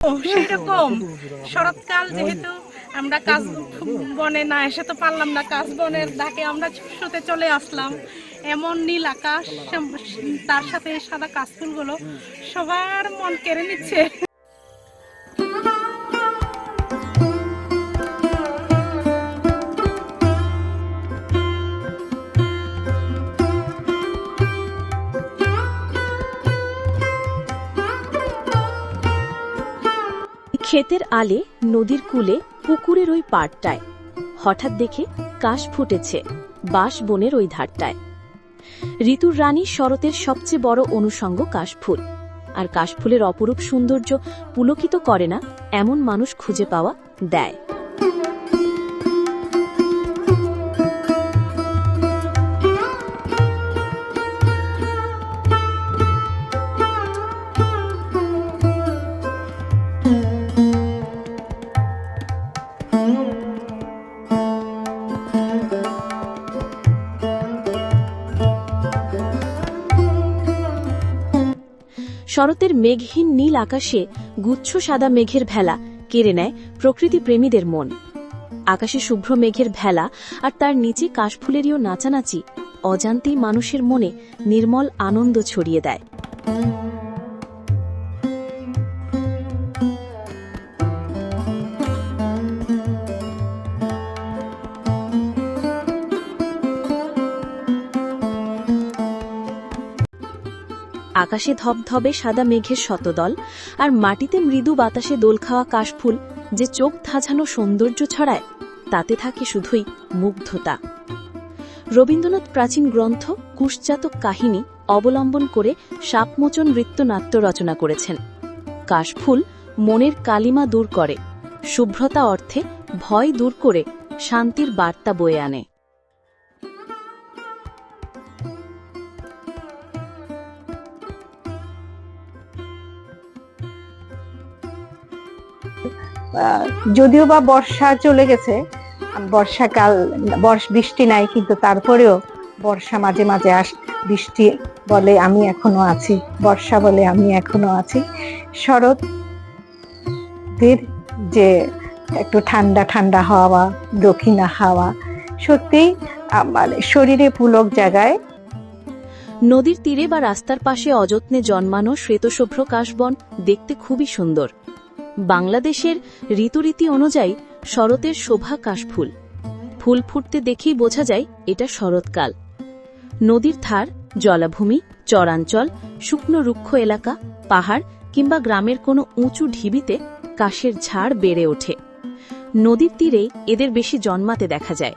সেরকম শরৎকাল যেহেতু আমরা কাজ বনে না এসে তো পারলাম না কাজ বনের ডাকে আমরা শুতে চলে আসলাম এমন নীল আকাশ তার সাথে সাদা কাশফুলগুলো সবার মন কেড়ে নিচ্ছে ক্ষেতের আলে, নদীর কূলে, পুকুরের ওই পাড়টায়। হঠাৎ দেখে কাশ ফুটেছে, বাঁশ বনের ওই ধারটায়। ঋতুর রানী শরতের সবচেয়ে বড় অনুষঙ্গ কাশফুল। আর কাশফুলের অপরূপ সৌন্দর্য পুলকিত করে না, এমন মানুষ খুঁজে পাওয়া দেয়। শরতের মেঘহীন নীল আকাশে গুচ্ছ সাদা মেঘের ভেলা কেড়ে নেয় প্রকৃতি প্রেমীদের মন। আকাশে শুভ্র মেঘের ভেলা আর তার নিচে কাশফুলেরও নাচানাচি অজান্তেই মানুষের মনে নির্মল আনন্দ ছড়িয়ে দেয়। আকাশে ধবধবে সাদা মেঘের শতদল, আর মাটিতে মৃদু বাতাসে দোল খাওয়া কাশফুল যে চোখ ধাঁধানো সৌন্দর্য ছড়ায়, তাতে থাকে শুধুই মুগ্ধতা। রবীন্দ্রনাথ প্রাচীন গ্রন্থ, কুশজাতক কাহিনী অবলম্বন করে সাপমোচন নৃত্যনাট্য রচনা করেছেন। কাশফুল মনের কালিমা দূর করে, শুভ্রতা অর্থে ভয় দূর করে শান্তির বার্তা বয়ে আনে। যদিও বা বর্ষা চলে গেছে, বর্ষাকাল, বর্ষ, বৃষ্টি নাই, কিন্তু তারপরেও বর্ষা মাঝে মাঝে আস, বৃষ্টি বলে আমি এখনও আছি, বর্ষা বলে আমি এখনও আছি। শরৎ যে একটু ঠান্ডা ঠান্ডা হাওয়া, দক্ষিণা হাওয়া সত্যি মানে শরীরে পুলক জায়গায় নদীর তীরে বা রাস্তার পাশে অযত্নে জন্মানো শ্বেতশুভ্র কাশবন দেখতে খুবই সুন্দর। বাংলাদেশের ঋতুরীতি অনুযায়ী শরতের শোভা কাশফুল। ফুল ফুটতে দেখেই বোঝা যায় এটা শরৎকাল। নদীর ধার, জলাভূমি, চরাঞ্চল, শুকনো রুক্ষ এলাকা, পাহাড় কিংবা গ্রামের কোনো উঁচু ঢিবিতে কাশের ঝাড় বেড়ে ওঠে। নদীর তীরে এদের বেশি জন্মাতে দেখা যায়।